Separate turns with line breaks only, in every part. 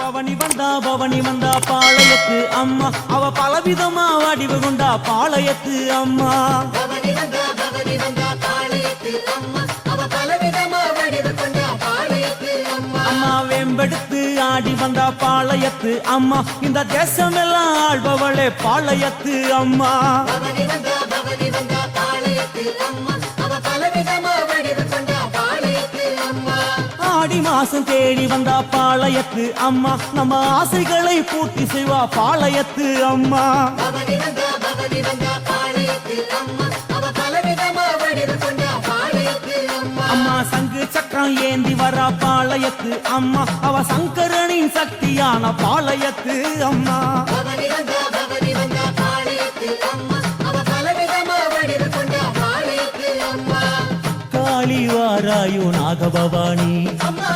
பவனி வந்தா பவனி வந்தா பாளையத்து அம்மா. அவ பலவிதமா வடிவு கொண்டா பாளையத்து அம்மா.
அம்மா.
வேம்பெடுத்து ஆடி வந்தா பாளையத்து அம்மா. இந்த தேசமெல்லாம் ஆள்பவளே பாளையத்து அம்மா. மாசம் தேடி வந்தா பாளையத்து அம்மா. நம்ம ஆசைகளை பூர்த்தி செய்வா பாளையத்து அம்மா.
அம்மா
சங்கு சக்கரம் ஏந்தி வரா பாளையத்து அம்மா. அவ சங்கரனின் சக்தியான பாளையத்து அம்மா. காளி வாராயோ நாகபவானி.
அம்மா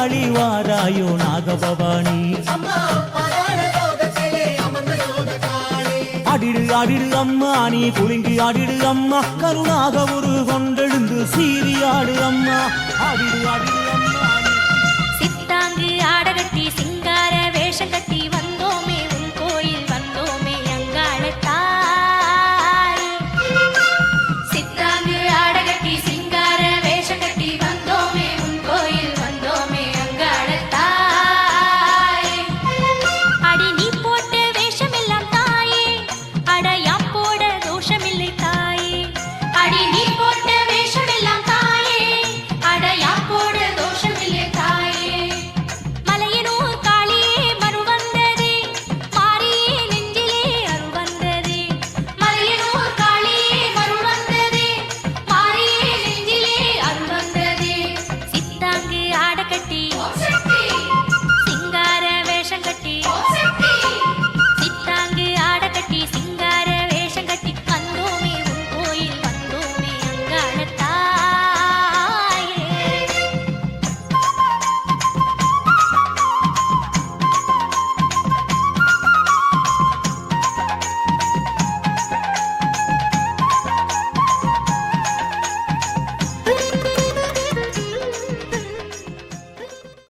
காளி
வாராயோ நாகபவானி. அடிடு அடிடு அம்மா நீ குலுங்கி அடிடு அம்மா. கருணாக ஒரு கொண்டெழுந்து சீறி ஆடு அம்மா. அடிடு அடிடு அம்மா.